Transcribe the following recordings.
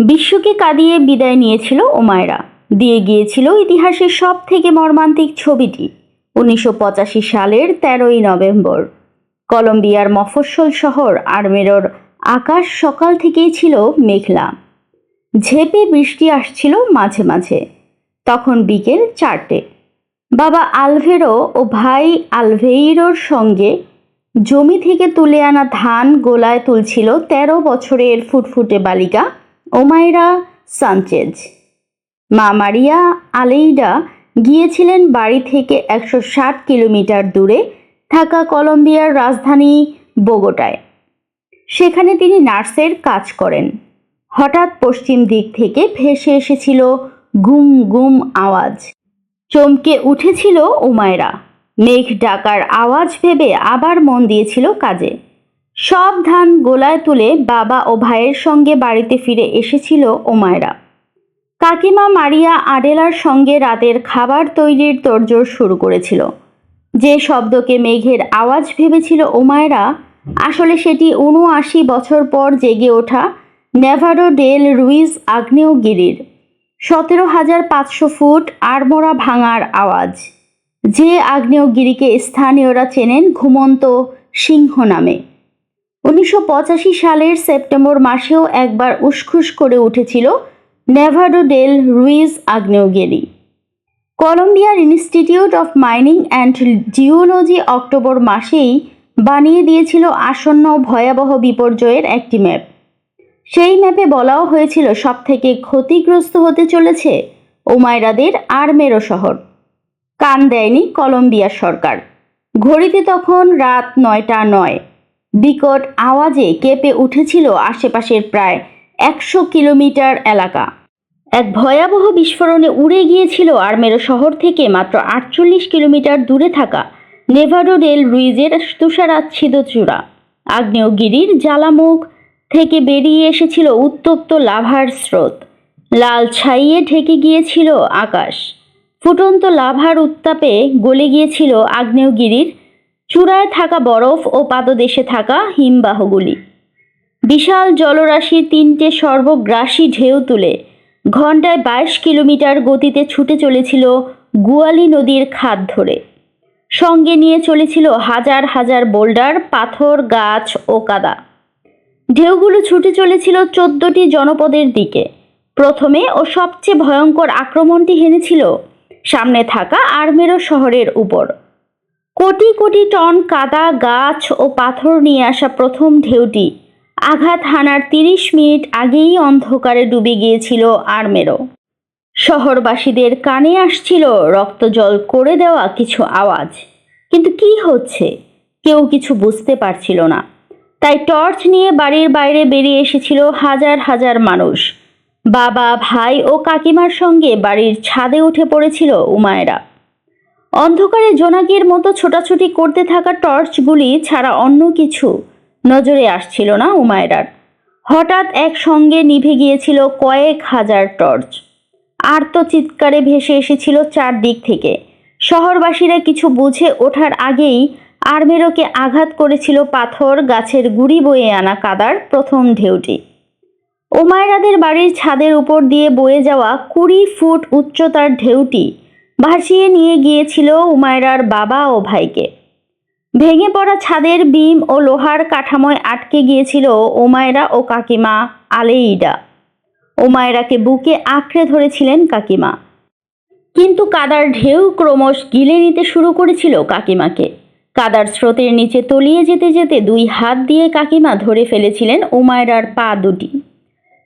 বিশ্বকে কাঁদিয়ে বিদায় নিয়েছিল ওমায়রা। দিয়ে গিয়েছিল ইতিহাসের সব থেকে মর্মান্তিক ছবিটি, উনিশশো পঁচাশি সালের তেরোই নভেম্বর। কলম্বিয়ার মফস্বল শহর আর্মেরোর আকাশ সকাল থেকেই ছিল মেঘলা। ঝেপে বৃষ্টি আসছিল মাঝে মাঝে, তখন বিকেল চারটে। বাবা আলভেরো ও ভাই আলভেইরোর সঙ্গে জমি থেকে তুলে আনা ধান গোলায় তুলছিল তেরো বছরের ফুটফুটে বালিকা। Omayra Sanchez. মা মারিয়া আলেইডা গিয়েছিলেন বাড়ি থেকে একশো ষাট কিলোমিটার দূরে থাকা কলম্বিয়ার রাজধানী বোগোটায়। সেখানে তিনি নার্সের কাজ করেন। হঠাৎ পশ্চিম দিক থেকে ভেসে এসেছিল গুম গুম আওয়াজ। চমকে উঠেছিল উমায়রা মেঘ ডাকার আওয়াজ ভেবে আবার মন দিয়েছিল কাজে। সব ধান গোলায় তুলে বাবা ও ভাইয়ের সঙ্গে বাড়িতে ফিরে এসেছিল ওমায়রা। কাকিমা মারিয়া আডেলার সঙ্গে রাতের খাবার তৈরির তোড়জোড় শুরু করেছিল। যে শব্দকে মেঘের আওয়াজ ভেবেছিল ওমায়রা, আসলে সেটি উনআশি বছর পর জেগে ওঠা নেভারো ডেল রুইজ আগ্নেয়গিরির। সতেরো হাজার পাঁচশো ফুট আড়মোড়া ভাঙার আওয়াজ। যে আগ্নেয়গিরিকে স্থানীয়রা চেনেন ঘুমন্ত সিংহ নামে। উনিশশো পঁচাশি সালের সেপ্টেম্বর মাসেও একবার উসখুস করে উঠেছিল নেভাডো ডেল রুইজ আগ্নেয়গিরি। কলম্বিয়ার institute of mining and geology October মাসেই বানিয়ে দিয়েছিল আসন্ন ভয়াবহ বিপর্যয়ের একটি ম্যাপ। সেই ম্যাপে বলাও হয়েছিল সব থেকে ক্ষতিগ্রস্ত হতে চলেছে ওমায়রাদের আরমেরো শহর। কান দেয়নি কলম্বিয়া সরকার। ঘড়িতে তখন রাত নয়টা নয়। বিকট আওয়াজে কেঁপে উঠেছিল আশেপাশের প্রায় একশো কিলোমিটার এলাকা। এক ভয়াবহ বিস্ফোরণে উড়ে গিয়েছিল আর্মেরো শহর থেকে মাত্র আটচল্লিশ কিলোমিটার দূরে থাকা নেভাডো ডেল রুইজের তুষারাচ্ছিদ চূড়া আগ্নেয়গিরির জ্বালামুখ থেকে বেরিয়ে এসেছিল উত্তপ্ত লাভার স্রোত। লাল ছাইয়ে ঢেকে গিয়েছিল আকাশ। ফুটন্ত লাভার উত্তাপে গলে গিয়েছিল আগ্নেয়গিরির চূড়ায় থাকা বরফ ও পাদদেশে থাকা হিমবাহগুলি। বিশাল জলরাশির তিনটে সর্বগ্রাসী ঢেউ তুলে ঘন্টায় বাইশ কিলোমিটার গতিতে ছুটে চলেছিল গুয়ালি নদীর খাদ ধরে। সঙ্গে নিয়ে চলেছিল হাজার হাজার বোল্ডার, পাথর, গাছ ও কাদা। ঢেউগুলো ছুটে চলেছিল চোদ্দটি জনপদের দিকে। প্রথমে ও সবচেয়ে ভয়ঙ্কর আক্রমণটি হেনেছিল সামনে থাকা আর্মেরো শহরের উপর। কোটি কোটি টন কাদা, গাছ ও পাথর নিয়ে আসা প্রথম ঢেউটি। আঘাত হানার তিরিশ মিনিট আগেই অন্ধকারে ডুবে গিয়েছিল আর্মেরো। শহরবাসীদের কানে আসছিল রক্তজল করে দেওয়া কিছু আওয়াজ। কিন্তু কি হচ্ছে? কেউ কিছু বুঝতে পারছিল না। তাই টর্চ নিয়ে বাড়ির বাইরে বেরিয়ে এসেছিল হাজার হাজার মানুষ। বাবা, ভাই ও কাকিমার সঙ্গে বাড়ির ছাদে উঠে পড়েছিল উমায়রা। অন্ধকারে জোনাকির মতো ছোটাছুটি করতে থাকা টর্চগুলি ছাড়া অন্য কিছু নজরে আসছিল না উমায়রার হঠাৎ একসঙ্গে নিভে গিয়েছিল কয়েক হাজার টর্চ। আর্ত চিৎকারে ভেসে এসেছিল চারদিক থেকে। শহরবাসীরা কিছু বুঝে ওঠার আগেই আর্মেরোকে আঘাত করেছিল পাথর গাছের গুড়ি বয়ে আনা কাদার প্রথম ঢেউটি। ওমায়রাদের বাড়ির ছাদের উপর দিয়ে বয়ে যাওয়া কুড়ি ফুট উচ্চতার ঢেউটি ভাসিয়ে নিয়ে গিয়েছিল উমায়রার বাবা ও ভাইকে। ভেঙে পড়া ছাদের বিম ও লোহার কাঠামোয় আটকে গিয়েছিল ওমায়রা ও কাকিমা আলেইডা। ওমায়রাকে বুকে আঁকড়ে ধরেছিলেন কাকিমা। কিন্তু কাদার ঢেউ ক্রমশ গিলে নিতে শুরু করেছিল কাকিমাকে। কাদার স্রোতের নিচে তলিয়ে যেতে যেতে দুই হাত দিয়ে কাকিমা ধরে ফেলেছিলেন উমায়রার পা দুটি।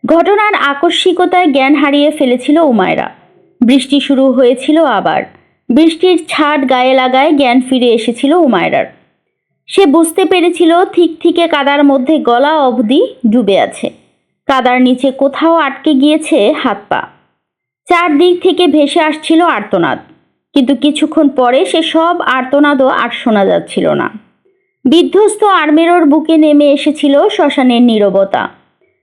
ঘটনার আকস্মিকতায় জ্ঞান হারিয়ে ফেলেছিল উমায়রা। বৃষ্টি শুরু হয়েছিল আবার। বৃষ্টির ছাট গায়ে লাগায় জ্ঞান ফিরে এসেছিল উমায়রার সে বুঝতে পেরেছিল ঠিক থেকে কাদার মধ্যে গলা অবধি ডুবে আছে। কাদার নিচে কোথাও আটকে গিয়েছে হাত পা। চারদিক থেকে ভেসে আসছিল আর্তনাদ। কিন্তু কিছুক্ষণ পরে সে সব আর্তনাদও আর শোনা যাচ্ছিল না। বিধ্বস্ত আর্মেরোর বুকে নেমে এসেছিল শ্মশানের নীরবতা।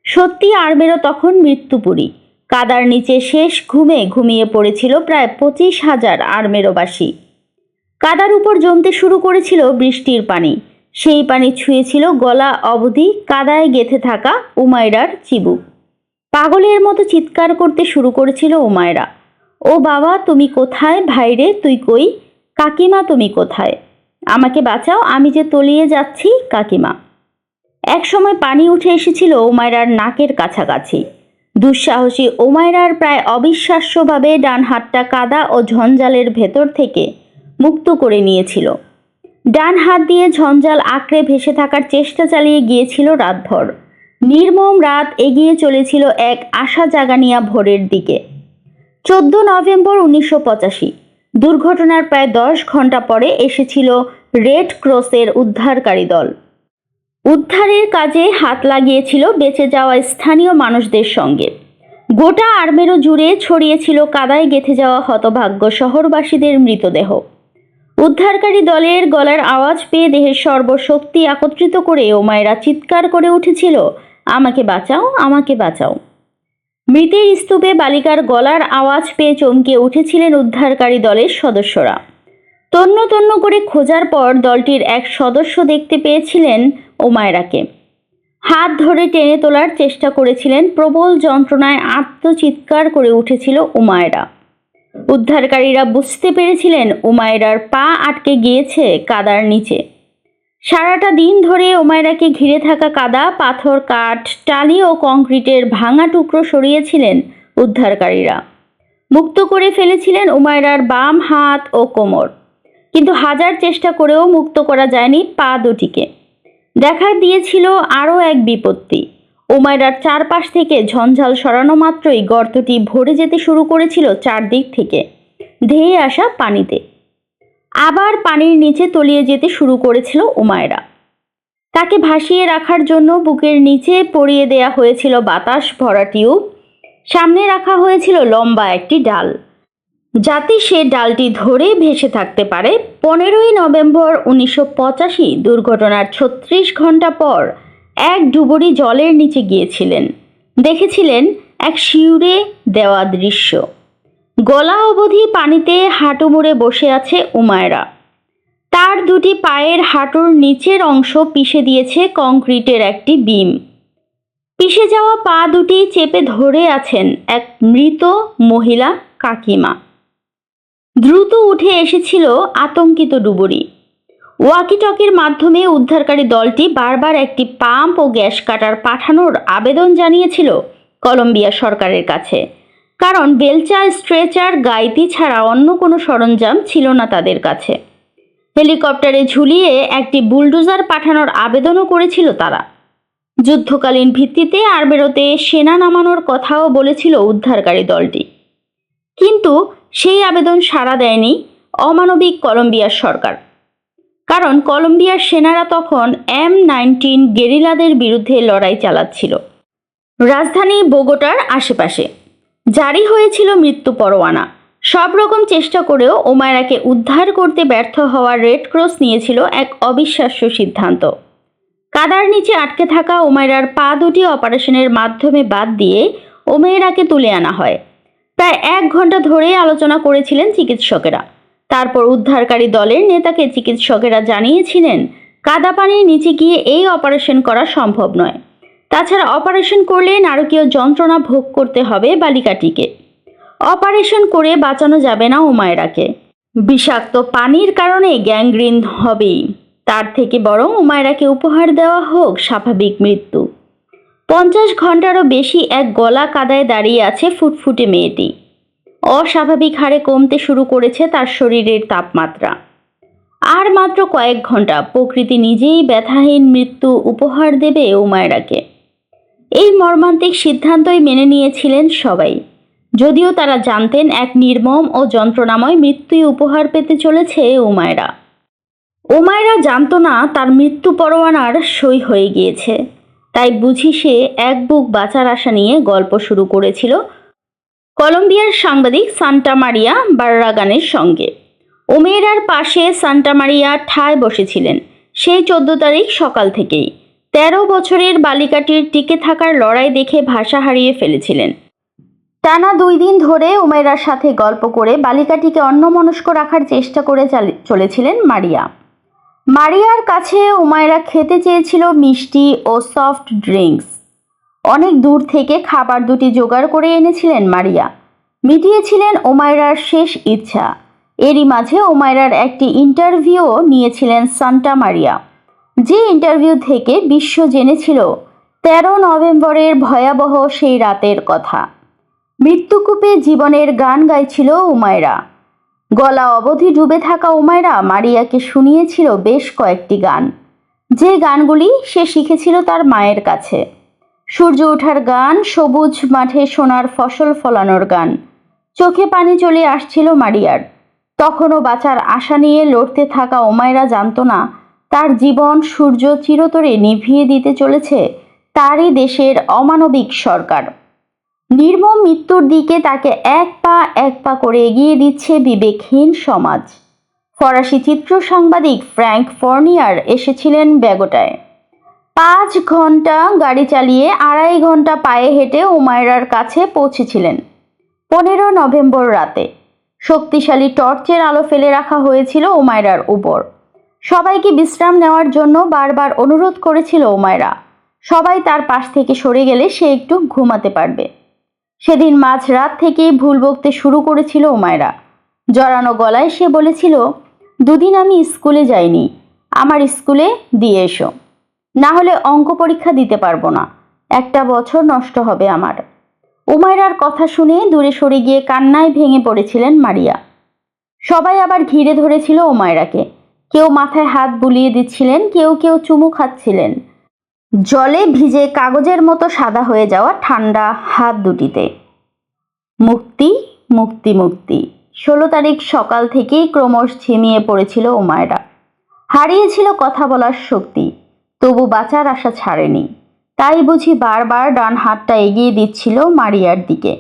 সত্যি আর্মেরো তখন মৃত্যুপুরী। কাদার নিচে শেষ ঘুমে ঘুমিয়ে পড়েছিল প্রায় পঁচিশ হাজার আর্মেরোবাসী। কাদার উপর জমতে শুরু করেছিল বৃষ্টির পানি। সেই পানি ছুঁয়েছিল গলা অবধি কাদায় গেথে থাকা উমায়রার চিবুক। পাগলের মতো চিৎকার করতে শুরু করেছিল উমায়রা। ও বাবা, তুমি কোথায়? ভাইরে, তুই কই? কাকিমা, তুমি কোথায়? আমাকে বাঁচাও, আমি যে তলিয়ে যাচ্ছি, কাকিমা। একসময় পানি উঠে এসেছিল উমায়রার নাকের কাছাকাছি। দুঃসাহসী ওমায়রার প্রায় অবিশ্বাস্যভাবে ডান হাতটা কাদা ও ঝঞ্ঝালের ভেতর থেকে মুক্ত করে নিয়েছিল। ডান হাত দিয়ে ঝঞ্ঝাল আঁকড়ে ভেসে থাকার চেষ্টা চালিয়ে গিয়েছিল রাতভর। নির্মম রাত এগিয়ে চলেছিল এক আশা জাগানিয়া ভোরের দিকে। চোদ্দ নভেম্বর উনিশশো পঁচাশি, দুর্ঘটনার প্রায় দশ ঘণ্টা পরে এসেছিল রেড ক্রসের উদ্ধারকারী দল। উদ্ধারের কাজে হাত লাগিয়েছিল বেঁচে যাওয়া স্থানীয় মানুষদের সঙ্গে। গোটা আর্মেরও জুড়ে ছড়িয়েছিল কাদায় গেঁথে যাওয়া হতভাগ্য শহরবাসীদের মৃতদেহ। উদ্ধারকারী দলের গলার আওয়াজ পেয়ে দেহের সর্বশক্তি একত্রিত করে ওমায়রা চিৎকার করে উঠেছিল, আমাকে বাঁচাও আমাকে বাঁচাও। মৃতের স্তূপে বালিকার গলার আওয়াজ পেয়ে চমকে উঠেছিলেন উদ্ধারকারী দলের সদস্যরা। তন্ন তন্ন করে খোঁজার পর দলটির এক সদস্য দেখতে পেয়েছিলেন ওমায়রাকে। হাত ধরে টেনে তোলার চেষ্টা করেছিলেন প্রবল যন্ত্রণায় আত্মচিৎকার করে উঠেছিল উমায়রা উদ্ধারকারীরা বুঝতে পেরেছিলেন উমায়রার পা আটকে গিয়েছে কাদার নিচে। সারাটা দিন ধরে ওমায়রাকে ঘিরে থাকা কাদা, পাথর, কাঠ, টালি ও কংক্রিটের ভাঙা টুকরো সরিয়েছিলেন উদ্ধারকারীরা। মুক্ত করে ফেলেছিলেন উমায়রার বাম হাত ও কোমর। কিন্তু হাজার চেষ্টা করেও মুক্ত করা যায়নি পা দুটিকে। দেখা দিয়েছিল আরও এক বিপত্তি। ওমায়রার চারপাশ থেকে ঝঞ্ঝাল সরানো মাত্রই গর্তটি ভরে যেতে শুরু করেছিল চারদিক থেকে। ধেয়ে আসা পানিতে। আবার পানির নিচে তলিয়ে যেতে শুরু করেছিল উমায়রা তাকে ভাসিয়ে রাখার জন্য বুকের নিচে পরিয়ে দেয়া হয়েছিল বাতাস ভরা টিউব সামনে রাখা হয়েছিল লম্বা একটি ডাল। যাতে সে ডালটি ধরে ভেসে থাকতে পারে। পনেরোই নভেম্বর উনিশশো পঁচাশি, দুর্ঘটনার ছত্রিশ ঘণ্টা পর এক ডুবুরি জলের নিচে গিয়েছিলেন। দেখেছিলেন এক শিউরে দেওয়া দৃশ্য। গলা অবধি পানিতে হাঁটু মুড়ে বসে আছে উমায়রা। তার দুটি পায়ের হাঁটুর নিচের অংশ পিষে দিয়েছে কংক্রিটের একটি বিম। পিষে যাওয়া পা দুটি চেপে ধরে আছেন এক মৃত মহিলা কাকিমা। দ্রুত উঠে এসেছিল আতঙ্কিত ডুবুরি। ওয়াকিটকির মাধ্যমে উদ্ধারকারী দলটি বারবার একটি পাম্প ও গ্যাস কাটার পাঠানোর আবেদন জানিয়েছিল কলম্বিয়া সরকারের কাছে। কারণ বেলচা স্ট্রেচার, গাইতি ছাড়া অন্য কোনো সরঞ্জাম ছিল না তাদের কাছে। হেলিকপ্টারে ঝুলিয়ে একটি বুলডোজার পাঠানোর আবেদনও করেছিল তারা। যুদ্ধকালীন ভিত্তিতে আরবেরোতে সেনা নামানোর কথাও বলেছিল উদ্ধারকারী দলটি। কিন্তু সেই আবেদন সাড়া দেয়নি অমানবিক কলম্বিয়ার সরকার। কারণ কলম্বিয়ার সেনারা তখন এম নাইনটিন গেরিলাদের বিরুদ্ধে লড়াই চালাচ্ছিল। রাজধানী বোগোটার আশেপাশে। জারি হয়েছিল মৃত্যু পরোয়ানা। সব রকম চেষ্টা করেও ওমায়রাকে উদ্ধার করতে ব্যর্থ হওয়ার রেড ক্রস নিয়েছিল এক অবিশ্বাস্য সিদ্ধান্ত। কাদার নিচে আটকে থাকা ওমায়রার পা দুটি অপারেশনের মাধ্যমে বাদ দিয়ে ওমেয়রাকে তুলে আনা হয়। প্রায় এক ঘণ্টা ধরে আলোচনা করেছিলেন চিকিৎসকেরা। তারপর উদ্ধারকারী দলের নেতাকে চিকিৎসকেরা জানিয়েছিলেন, কাদা পানির নিচে গিয়ে এই অপারেশন করা সম্ভব নয়। তাছাড়া অপারেশন করলে নারকীয় যন্ত্রণা ভোগ করতে হবে বালিকাটিকে। অপারেশন করে বাঁচানো যাবে না উমায়রাকে। বিষাক্ত পানির কারণে গ্যাংগ্রিন হবেই। তার থেকে বরং উমায়রাকে উপহার দেওয়া হোক, স্বাভাবিক মৃত্যু। পঞ্চাশ ঘন্টারও বেশি এক গলা কাদায় দাঁড়িয়ে আছে ফুটফুটে মেয়েটি। অস্বাভাবিক হারে কমতে শুরু করেছে তার শরীরের তাপমাত্রা। আর মাত্র কয়েক ঘণ্টা প্রকৃতি নিজেই ব্যথাহীন মৃত্যু উপহার দেবে উমায়রাকে। এই মর্মান্তিক সিদ্ধান্তই মেনে নিয়েছিলেন সবাই। যদিও তারা জানতেন এক নির্মম ও যন্ত্রণাময় মৃত্যুই উপহার পেতে চলেছে উমায়রা। উমায়রা জানত না তার মৃত্যু পরোয়ানার সই হয়ে গিয়েছে। তাই বুঝি সে এক বুক বাঁচার আশা নিয়ে গল্প শুরু করেছিল কলম্বিয়ার সাংবাদিক সান্টা মারিয়া বার্রাগানের সঙ্গে। ওমেরার পাশে সান্টা মারিয়া ঠায় বসেছিলেন, সেই চোদ্দ তারিখ সকাল থেকেই। তেরো বছরের বালিকাটির টিকে থাকার লড়াই দেখে ভাষা হারিয়ে ফেলেছিলেন। টানা দুই দিন ধরে উমেরার সাথে গল্প করে বালিকাটিকে অন্যমনস্ক রাখার চেষ্টা করে চালি- চলেছিলেন মারিয়া। মারিয়ার কাছে উমায়রা খেতে চেয়েছিল মিষ্টি ও সফট ড্রিঙ্কস। অনেক দূর থেকে খাবার দুটি জোগাড় করে এনেছিলেন মারিয়া। মিটিয়েছিলেন ওমায়রার শেষ ইচ্ছা। এরই মাঝে ওমায়রার একটি ইন্টারভিউ নিয়েছিলেন সান্টা মারিয়া। যে ইন্টারভিউ থেকে বিশ্ব জেনেছিল, তেরো নভেম্বরের ভয়াবহ সেই রাতের কথা। মৃত্যুকূপে জীবনের গান গাইছিল উমায়রা গলা অবধি ডুবে থাকা উমায়রা মারিয়াকে শুনিয়েছিল বেশ কয়েকটি গান। যে গানগুলি সে শিখেছিল তার মায়ের কাছে। সূর্য ওঠার গান, সবুজ মাঠে সোনার ফসল ফলানোর গান। চোখে পানি চলে আসছিল মারিয়ার। তখনও বাঁচার আশা নিয়ে লড়তে থাকা ওমায়রা জানত না, তার জীবন সূর্য চিরতরে নিভিয়ে দিতে চলেছে তারই দেশের অমানবিক সরকার। নির্মম মৃত্যুর দিকে তাকে এক পা এক পা করে এগিয়ে দিচ্ছে বিবেকহীন সমাজ। ফরাসি চিত্র সাংবাদিক ফ্র্যাঙ্ক ফর্নিয়ার এসেছিলেন ব্যাগোটায়। পাঁচ ঘণ্টা গাড়ি চালিয়ে আড়াই ঘণ্টা পায়ে হেঁটে উমায়রার কাছে পৌঁছেছিলেন। পনেরো নভেম্বর রাতে। শক্তিশালী টর্চের আলো ফেলে রাখা হয়েছিল উমায়রার উপর। সবাইকে বিশ্রাম নেওয়ার জন্য বারবার অনুরোধ করেছিল উমায়রা। সবাই তার পাশ থেকে সরে গেলে সে একটু ঘুমাতে পারবে। সেদিন মাঝরাত থেকেই ভুল বকতে শুরু করেছিল উমায়রা জড়ানো গলায় সে বলেছিল, দুদিন আমি স্কুলে যাইনি, আমার স্কুলে দিয়ে এসো। না হলে অঙ্ক পরীক্ষা দিতে পারব না, একটা বছর নষ্ট হবে আমার। উমায়রার কথা শুনে দূরে সরে গিয়ে কান্নায় ভেঙে পড়েছিলেন মারিয়া। সবাই আবার ঘিরে ধরেছিল উমায়রাকে কেউ মাথায় হাত বুলিয়ে দিচ্ছিলেন, কেউ কেউ চুমু খাচ্ছিলেন। জলে ভিজে কাগজের মতো সাদা হয়ে যাওয়া ঠান্ডা হাত দুটিতে। মুক্তি মুক্তি মুক্তি। ষোলো তারিখ সকাল থেকেই ক্রমশ ঝিমিয়ে পড়েছিল উমায়রা হারিয়েছিল কথা বলার শক্তি, তবু বাঁচার আশা ছাড়েনি। তাই বুঝি বারবার ডান হাতটা এগিয়ে দিচ্ছিল মারিয়ার দিকে।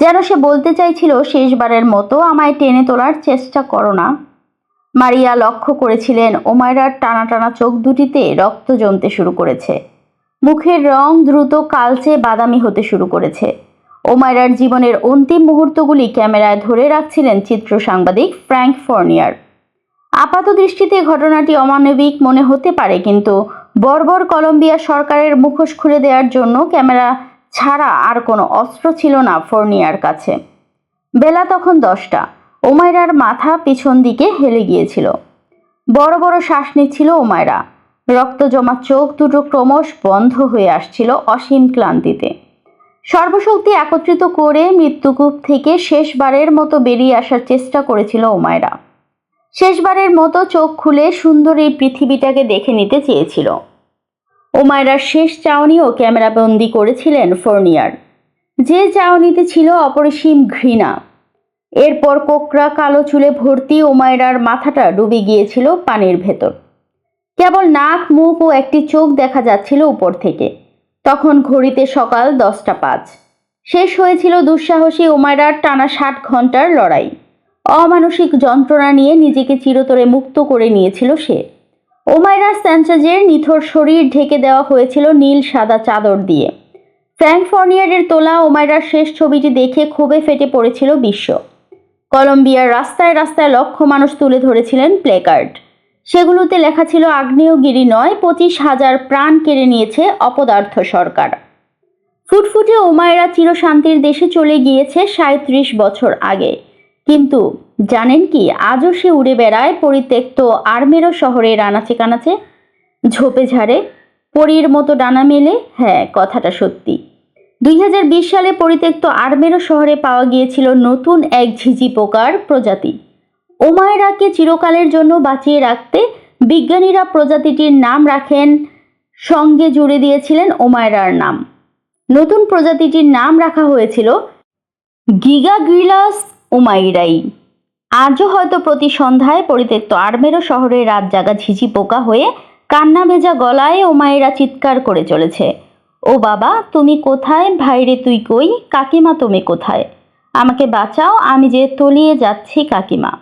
যেন সে বলতে চাইছিল, শেষবারের মতো আমায় টেনে তোলার চেষ্টা করো না। মারিয়া লক্ষ্য করেছিলেন ওমায়রার টানা টানা চোখ দুটিতে রক্ত জমতে শুরু করেছে। মুখের রং দ্রুত কালচে বাদামি হতে শুরু করেছে। ওমায়রার জীবনের অন্তিম মুহূর্তগুলি ক্যামেরায় ধরে রাখছিলেন চিত্র সাংবাদিক ফ্র্যাঙ্ক ফর্নিয়ার। আপাত দৃষ্টিতে ঘটনাটি অমানবিক মনে হতে পারে, কিন্তু বর্বর কলম্বিয়া সরকারের মুখোশ খুলে দেওয়ার জন্য ক্যামেরা ছাড়া আর কোনো অস্ত্র ছিল না ফর্নিয়ার কাছে। বেলা তখন দশটা। ওমায়রার মাথা পিছন দিকে হেলে গিয়েছিল। বড় বড় শ্বাস নিচ্ছিল ওমায়রা। রক্ত জমা চোখ দুটো ক্রমশ বন্ধ হয়ে আসছিল অসীম ক্লান্তিতে। সর্বশক্তি একত্রিত করে মৃত্যুকূপ থেকে শেষবারের মতো বেরিয়ে আসার চেষ্টা করেছিল ওমায়রা। শেষবারের মতো চোখ খুলে সুন্দর এই পৃথিবীটাকে দেখে নিতে চেয়েছিল। ওমায়রার শেষ চাউনিও ক্যামেরাবন্দি করেছিলেন ফর্নিয়ার। যে চাউনিতে ছিল অপরিসীম ঘৃণা। এরপর কোকরা কালো চুলে ভর্তি ওমায়রার মাথাটা ডুবে গিয়েছিল পানির ভেতর। কেবল নাক, মুখ ও একটি চোখ দেখা যাচ্ছিল উপর থেকে। তখন ঘড়িতে সকাল দশটা পাঁচ। শেষ হয়েছিল দুঃসাহসী ওমায়রার টানা ষাট ঘণ্টার লড়াই। অমানসিক যন্ত্রণা নিয়ে নিজেকে চিরতরে মুক্ত করে নিয়েছিল সে। ওমায়রার স্যাঞ্চাজের নিথর শরীর ঢেকে দেওয়া হয়েছিল নীল সাদা চাদর দিয়ে। ফ্র্যাঙ্ক ফর্নিয়ারের তোলা ওমায়রার শেষ ছবিটি দেখে ক্ষোভে ফেটে পড়েছিল বিশ্ব। কলম্বিয়ার রাস্তায় রাস্তায় লক্ষ মানুষ তুলে ধরেছিলেন প্লেকার্ড সেগুলোতে লেখা ছিল, আগ্নেয়গিরি নয়, পঁচিশ হাজার প্রাণ কেড়ে নিয়েছে অপদার্থ সরকার। ফুটফুটে ওমায়রা চিরশান্তির দেশে চলে গিয়েছে সাঁত্রিশ বছর আগে। কিন্তু জানেন কি, আজও সে উড়ে বেড়ায় পরিত্যক্ত আর্মেরো শহরের আনাচে কানাচে, ঝোপে ঝাড়ে, পরীর মতো ডানা মেলে। হ্যাঁ কথাটা সত্যি। দুই হাজার বিশ সালে পরিত্যক্ত আর্মেরো শহরে পাওয়া গিয়েছিল নতুন এক ঝিঝি পোকার প্রজাতি। ওমায়রাকে চিরকালের জন্য বাঁচিয়ে রাখতে বিজ্ঞানীরা প্রজাতিটির নাম রাখেন, সঙ্গে জুড়ে দিয়েছিলেন ওমায়রার নাম। নতুন প্রজাতিটির নাম রাখা হয়েছিল গিগাগ্রিলাস উমাইরাই আজও হয়তো প্রতি সন্ধ্যায় পরিত্যক্ত আর্মেরো শহরে রাত জাগা ঝিঝি পোকা হয়ে কান্না ভেজা গলায় ওমায়েরা চিৎকার করে চলেছে। ও বাবা, তুমি কোথায়? ভাইরে তুই কই? কাকিমা তুমি কোথায়? আমাকে বাঁচাও, আমি যে তলিয়ে যাচ্ছি কাকিমা।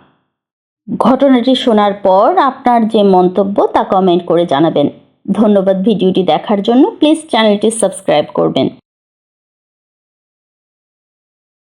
ঘটনাটি শোনার পর আপনার যে মন্তব্য তা কমেন্ট করে জানাবেন। ধন্যবাদ ভিডিওটি দেখার জন্য। প্লিজ চ্যানেলটি সাবস্ক্রাইব করবেন।